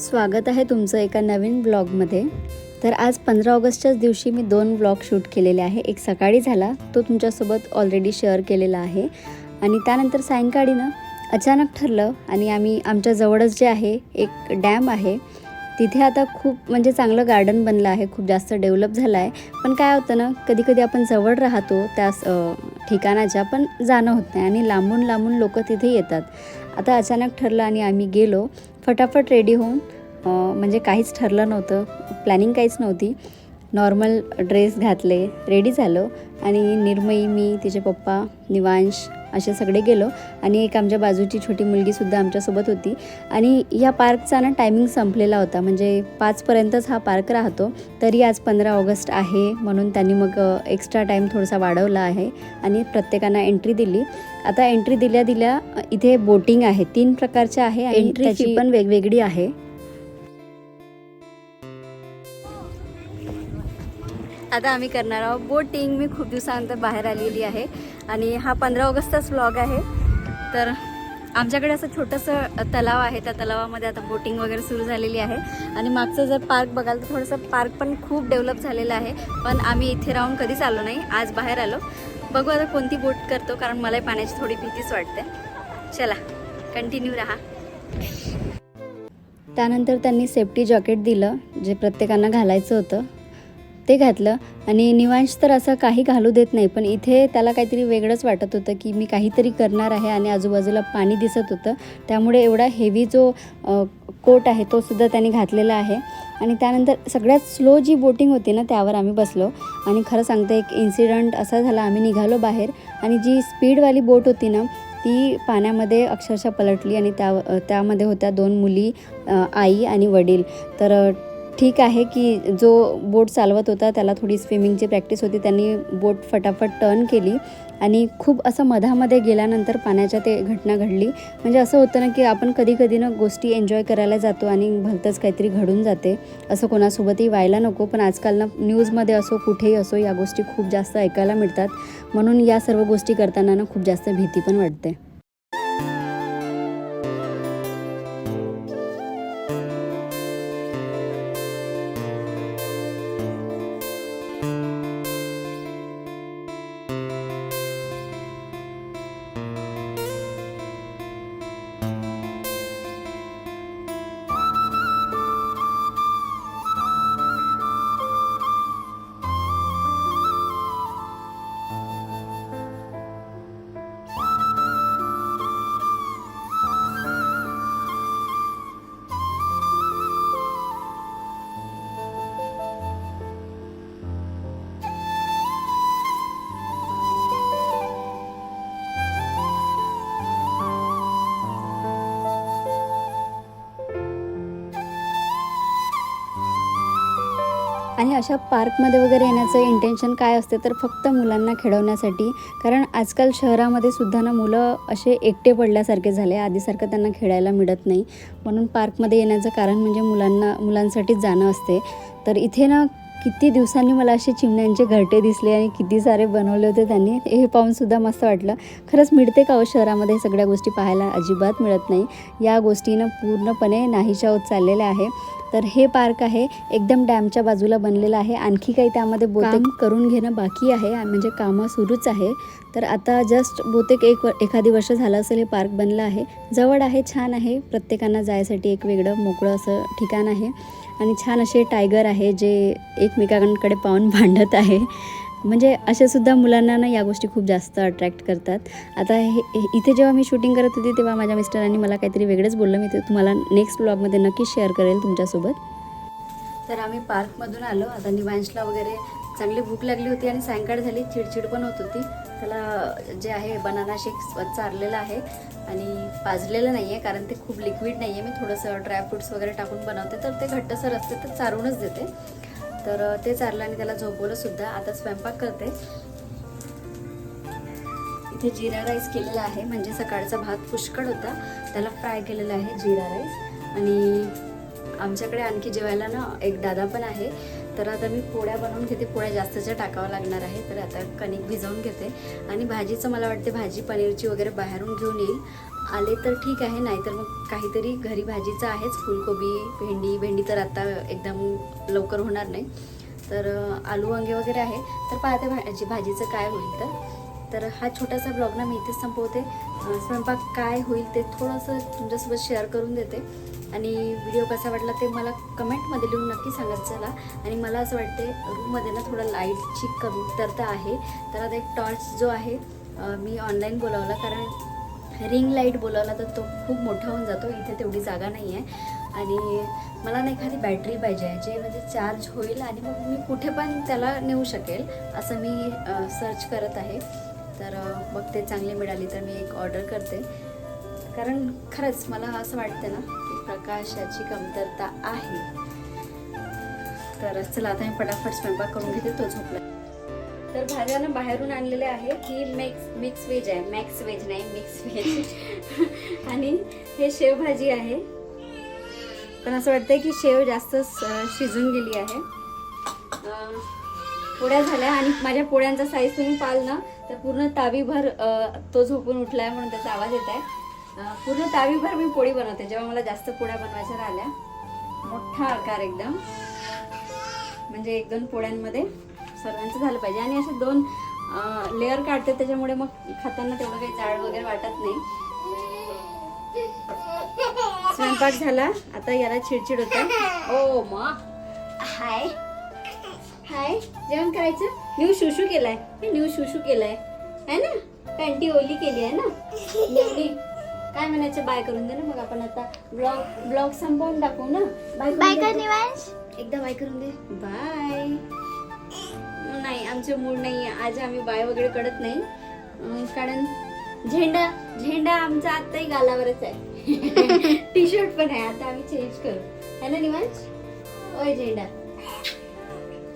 स्वागत आहे तुमचं एका नवीन ब्लॉगमध्ये. तर आज पंधरा ऑगस्टच्याच दिवशी मी दोन ब्लॉग शूट केलेले आहे. एक सकाळी झाला तो तुमच्यासोबत ऑलरेडी शेअर केलेला आहे. आणि त्यानंतर सायंकाळी ना अचानक ठरलं आणि आम्ही आमच्या जवळच जे आहे एक डॅम आहे तिथे आता खूप म्हणजे चांगलं गार्डन बनलं आहे खूप जास्त डेव्हलप झालं आहे पण काय होतं ना कधी कधी आपण जवळ राहतो त्या ठिकाणाच्या पण जाणं होत नाही. आणि लांबून लांबून लोक तिथे येतात. आता अचानक ठरलं आणि आम्ही गेलो फटाफट रेडी होऊन म्हणजे काहीच ठरलं नव्हतं प्लॅनिंग काहीच नव्हती. नॉर्मल ड्रेस घातले रेडी झालो. आणि निर्मयी मी तिचे पप्पा निवांश असे सगळे गेलो आणि एक आमच्या बाजूची छोटी मुलगीसुद्धा आमच्यासोबत होती. आणि या पार्कचा ना टायमिंग संपलेला होता. म्हणजे पाचपर्यंतच हा पार्क राहतो. तरी आज पंधरा ऑगस्ट आहे म्हणून त्यांनी मग एक्स्ट्रा टाईम थोडासा वाढवला आहे आणि प्रत्येकांना एंट्री दिली. आता एंट्री दिल्या दिल्या इथे बोटिंग आहे. तीन प्रकारच्या आहे आणि Entry त्याची fee पण वेगवेगळी आहे. आता आम्ही करणार आहोत. बोटिंग मी खूप दिवसानंतर बाहेर आलेली आहे. आणि हा पंधरा ऑगस्टचाच व्लॉग आहे. तर आमच्याकडे असं छोटंसं तलाव आहे. त्या तलावामध्ये आता बोटिंग वगैरे सुरू झालेली आहे. आणि मागचं जर पार्क बघाल तर थोडंसं पार्क पण खूप डेव्हलप झालेलं आहे. पण आम्ही इथे राहून कधीच आलो नाही. आज बाहेर आलो. बघू आता कोणती बोट करतो कारण मलाही पाण्याची थोडी भीतीच वाटते. चला कंटिन्यू राहा. त्यानंतर त्यांनी सेफ्टी जॉकेट दिलं जे प्रत्येकांना घालायचं होतं. ते घातलं. आणि निवांश तर असं काही घालू देत नाही पण इथे त्याला काहीतरी वेगळंच वाटत होतं की मी काहीतरी करणार आहे आणि आजूबाजूला पाणी दिसत होतं. त्यामुळे एवढा हेवी जो कोट आहे तो सुद्धा त्याने घातलेला आहे. आणि त्यानंतर सगळ्यात स्लो जी बोटिंग होती ना त्यावर आम्ही बसलो. आणि खरं सांगते एक इन्सिडंट असा झाला आम्ही निघालो बाहेर. आणि जी स्पीडवाली बोट होती ना ती पाण्यामध्ये अक्षरशः पलटली आणि त्या त्यामध्ये होत्या दोन मुली आई आणि वडील. तर ठीक आहे की जो बोट चालवत होता त्याला थोडी स्विमिंगची प्रॅक्टिस होती त्यांनी बोट फटाफट टर्न केली आणि खूप असं मधामध्ये गेल्यानंतर पाण्याच्या ते घटना घडली. म्हणजे असं होतं ना की आपण कधी कधी ना गोष्टी एन्जॉय करायला जातो आणि भलतंच काहीतरी घडून जाते. असं कोणासोबतही व्हायला नको पण आजकाल ना न्यूजमध्ये असो कुठेही असो या गोष्टी खूप जास्त ऐकायला मिळतात. म्हणून या सर्व गोष्टी करताना ना खूप जास्त भीती पण वाटते. आणि अशा पार्कमध्ये वगैरे येण्याचं इंटेन्शन काय असते तर फक्त मुलांना खेळवण्यासाठी? कारण आजकाल शहरामध्ये सुद्धा ना मुलं असे एकटे पडल्यासारखे झाले. आधीसारखं त्यांना खेळायला मिळत नाही. म्हणून पार्कमध्ये येण्याचं कारण म्हणजे मुलांना मुलांसाठीच जाणं असते. तर इथे ना किती दिवसांनी मला असे चिमण्यांचे घरटे दिसले आणि किती सारे बनवले होते त्यांनी हे पाहून सुद्धा मस्त वाटलं. खरंच मिळते का हो शहरामध्ये सगळ्या गोष्टी पाहायला? अजिबात मिळत नाही. या गोष्टीनं पूर्णपणे नाहीशा होत चाललेल्या आहे. तर हे पार्क आहे एकदम डॅमच्या बाजूला बनलेलं आहे. आणखी काही त्यामध्ये बहुतेक करून घेणं बाकी आहे म्हणजे कामं सुरूच आहे. तर आता जस्ट बहुतेक एक एखादी वर्ष झालं असेल हे पार्क बनलं आहे. जवळ आहे छान आहे. प्रत्येकांना जायसाठी एक वेगळं मोकळं असं ठिकाण आहे. आणि छान असे टायगर आहे जे एकमेकांकडे पाहून भांडत आहे. म्हणजे अशासुद्धा मुलांना ना या गोष्टी खूप जास्त अट्रॅक्ट करतात. आता हे इथे जेव्हा मी शूटिंग करत होती तेव्हा माझ्या मिस्टरांनी मला काहीतरी वेगळंच बोललं. मी ते तुम्हाला नेक्स्ट ब्लॉगमध्ये नक्कीच शेअर करेल तुमच्यासोबत. तर आम्ही पार्कमधून आलो. आता निवांशला वगैरे चांगली भूक लागली होती आणि सायंकाळ झाली. चिडचिड पण होत होती. त्याला जे आहे बनाना शेक चारलेलं आहे आणि पाजलेलं नाही आहे कारण ते खूप लिक्विड नाही आहे मी थोडंसं ड्रायफ्रुट्स वगैरे टाकून बनवते तर ते घट्टसर असते तर चारूनच देते. तर ते चारलं आणि त्याला झोपवलं सुद्धा. आता स्वयंपाक करते. इथे जिरा राईस केलेला आहे. म्हणजे सकाळचा भात पुष्कळ होता. त्याला फ्राय केलेला आहे जिरा राईस आणि आमच्याकडे आणखी जेवायला ना एक दादा पण आहे. तर आता मी पोळ्या बनवून घेते. पोळ्या जास्तच्या टाकावं लागणार आहे तर आता कणिक भिजवून घेते. आणि भाजीचं मला वाटते भाजी पनीरची वगैरे बाहेरून घेऊन येईल. आले तर ठीक आहे नाहीतर मग काहीतरी घरी भाजीचं आहेच. फुलकोबी भेंडी भेंडी तर आता एकदम लवकर होणार नाही. तर आलू वांगे वगैरे आहे. तर पाहते भाजी भाजीचं काय होईल तर. तर हा छोटासा ब्लॉग ना मी इथेच संपवते. स्वयंपाक काय होईल ते थोडंसं तुमच्यासोबत शेअर करून देते. आणि व्हिडिओ कसा वाटला ते मला कमेंटमध्ये लिहून नक्की सांगत चला. आणि मला असं वाटते रूममध्ये ना थोडं लाईटची कमतरता आहे. तर आता एक टॉर्च जो आहे मी ऑनलाईन बोलावला कारण रिंग लाइट बोलावला तर तो खूप मोठा होऊन जातो. इथे तेवढी जागा नाही आहे आणि मला ना एखादी बॅटरी पाहिजे आहे जे म्हणजे चार्ज होईल आणि मग मी कुठे पण त्याला नेऊ शकेल असं मी सर्च करत आहे. तर मग ते चांगली मिळाली तर मी एक ऑर्डर करते. कारण खरंच मला असं वाटतं ना प्रकाशाची कमतरता आहे. तर चला आता मी फटाफट स्वयंपाक करून घेते तो झोपला. तर भाज्या ना बाहेरून आणलेल्या आहे. ही मिक्स मिक्स व्हेज आहे. मॅक्स व्हेज नाही मिक्स व्हेज. आणि हे शेवभाजी आहे. पण असं वाटतंय की शेव जास्त शिजून गेली आहे. पोळ्या झाल्या आणि माझ्या पोळ्यांचा साईज तुम्ही पाल ना तर पूर्ण तावीभर तो झोपून उठला आहे म्हणून त्याचा आवाज येत आहे. पूर्ण तावीभर मी पोळी बनवते. जेव्हा मला जास्त पोळ्या बनवायच्या राहिल्या मोठा आकार एकदम. म्हणजे एक दोन पोळ्यांमध्ये सर्वांचं झालं पाहिजे. आणि असे दोन लेअर काढते त्याच्यामुळे मग खाताना तेवढं काही जाड वगैरे वाटत नाही. स्वयंपाक झाला. आता याला चिडचिड होत. ओ मा. हाय. हाय. जेवण करायचं? न्यू शुशू केलाय. न्यू शुशू केलाय. है ना? पॅन्टी ओली केली आहे ना? काय म्हणायचं? बाय करून दे ना मग आपण आता ब्लॉग ब्लॉग संपवून टाकू ना? बाय बाय कर निवांश. एकदा बाय करून दे. बाय नाही आमचे मूड नाही आहे आज आम्ही बाय वगैरे कडत नाही. अं, कारण झेंडा झेंडा आमचा आत्ताही गालावरच आहे. टी शर्ट पण आहे. आता आम्ही चेंज करू. है ना निवांश? ओय झेंडा.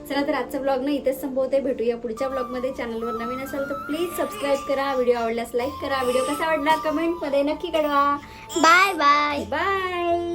चला तर आजचा ब्लॉग ना इथेच संपवते. भेटूया पुढच्या ब्लॉगमध्ये चॅनलवर नवीन असाल तर प्लीज सबस्क्राईब करा. व्हिडिओ आवडल्यास लाईक करा. व्हिडिओ कसा वाटला? कमेंटमध्ये नक्की कळवा. Bye bye bye